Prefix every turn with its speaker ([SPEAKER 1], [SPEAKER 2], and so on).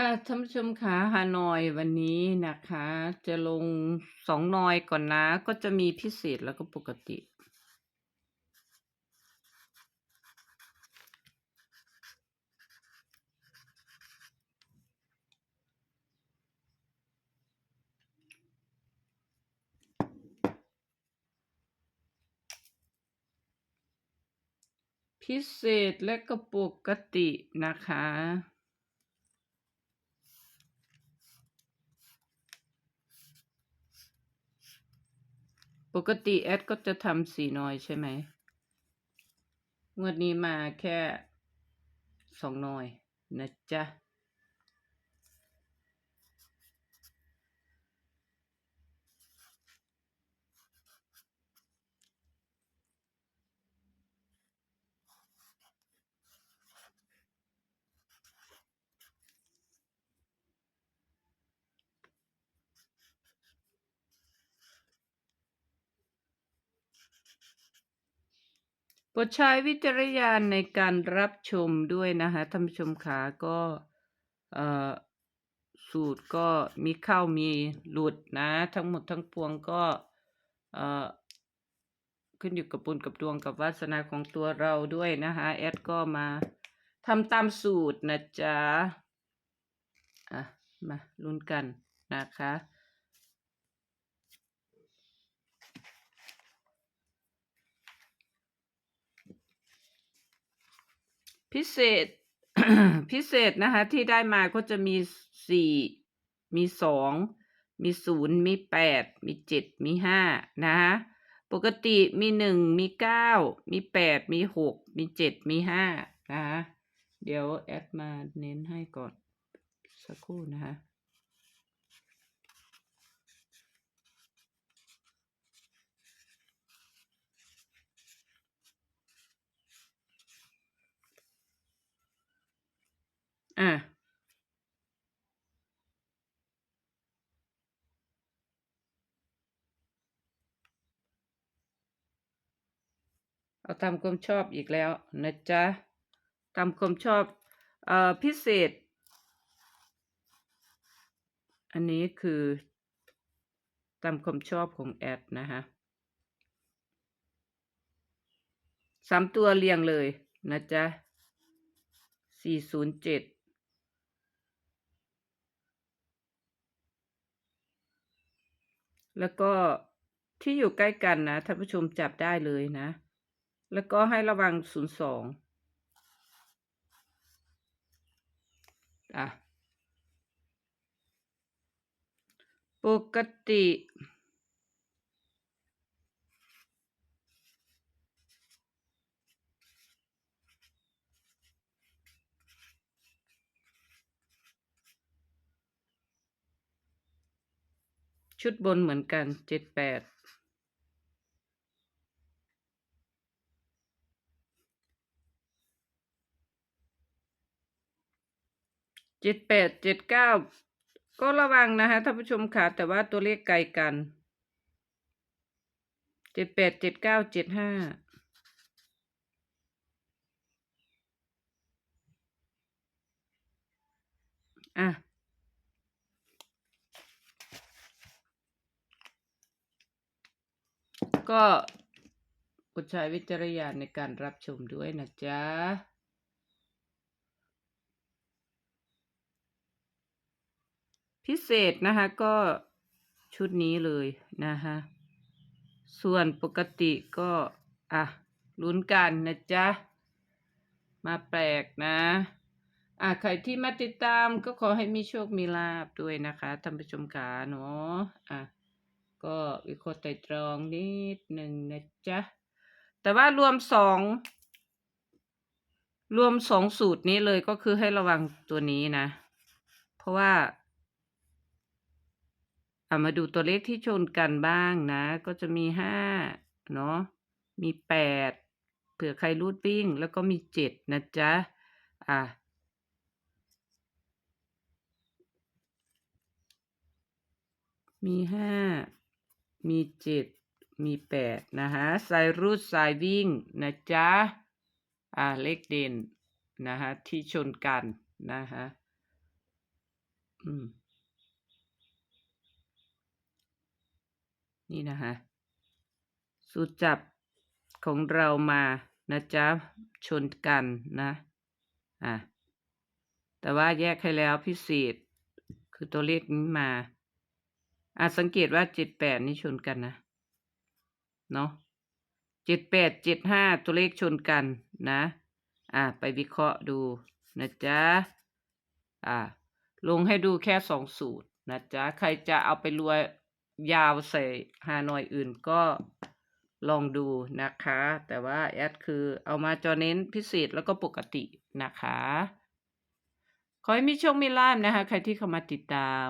[SPEAKER 1] ค่ะท่านผู้ชมคะฮานอยวันนี้นะคะ จะลงสองนอยก่อนนะ ก็จะมีพิเศษแล้วก็ปกติ พิเศษและก็ปกตินะคะ ปกติแอดก็จะทำสีน้อยใช่ไหมงวดนี้มาแค่สองน้อยนะจ๊ะ ปรดใช้วิจารณญาณในการรับชมด้วยนะคะท่านผู้ชมขาก็เอ่อสูตรก็มีเข้ามีหลุดนะ ทั้งหมดทั้งปวงก็เอ่อขึ้นอยู่กับบุญกับดวงกับวาสนาของตัวเราด้วยนะคะแอดก็มาทำตามสูตรนะจ๊ะอะมาลุ้นกันนะคะ พิเศษ พิเศษนะคะ ที่ได้มาก็จะมีสี่มีสองมีศูนย์มีแปดมีเจ็ดมีห้านะคะปกติมีหนึ่งมีเก้ามีแปดมีหกมีเจ็ดมีห้านะคะเดี๋ยวแอดมาเน้นให้ก่อน สักครู่นะคะ อะเอาตามความชอบอีกแล้วนะจ๊ะ ตามความชอบ เอ่อ พิเศษ อันนี้คือตามความชอบของแอดนะคะสามตัวเรียงเลยนะจ๊ะสี่ศูนย์เจ็ด แล้วก็ที่อยู่ใกล้กันนะท่านผู้ชมจับได้เลยนะ แล้วก็ให้ระวังศูนย์สองอะปกติ ชุดบนเหมือนกันเจ็ดแปดเจ็ดแปดเจ็ดเก้าก็ระวังนะคะท่านผู้ชมค่ะแต่ว่าตัวเลขไกลกันเจ็ดแปดเจ็ดเก้าเจ็ดห้าอะ ก็โปรดใช้วิจารณญาณในการรับชมด้วยนะจ๊ะพิเศษนะคะก็ชุดนี้เลยนะคะส่วนปกติก็อะลุ้นกันนะจ๊ะ มาแปลกนะอะใครที่มาติดตามก็ขอให้มีโชคมีลาบด้วยนะคะท่านผู้ชมขาเนาะอะ ก็วิเคราะห์ไตรตรองนิดหนึ่งนะจ๊ะ แต่ว่ารวมสองรวมสองสูตรนี้เลยก็คือให้ระวังตัวนี้นะ เพราะว่าอะมาดูตัวเลขที่ชนกันบ้างนะ ก็จะมีห้าเนาะมีแปดเผื่อใครรูดวิ่ง แล้วก็มีเจ็ดนะจ๊ะ อะมีห้า มีเจ็ดมีแปดนะคะสายรูดสายวิ่งนะจ๊ะ อ่าเลขเด่นนะคะที่ชนกันนะคะอืมนี่นะคะสูตรจับของเรามานะจ๊ะ ชนกันนะอะแต่ว่าแยกให้แล้วพิเศษ คือตัวเลขนี้มา อะสังเกตว่าเจ็ดแปดนี่ชนกันนะ เนาะเจ็ดแปดเจ็ดห้าตัวเลขชนกันนะ อะไปวิเคราะห์ดูนะจ๊ะ อะลงให้ดูแค่สองสูตรนะจ๊ะ ใครจะเอาไปรวยยาวใส่ฮานอยอื่นก็ลองดูนะคะ แต่ว่าแอดคือเอามาจอเน้นพิเศษแล้วก็ปกตินะคะ ขอให้มีโชคมีลาภนะคะ ใครที่เข้ามาติดตาม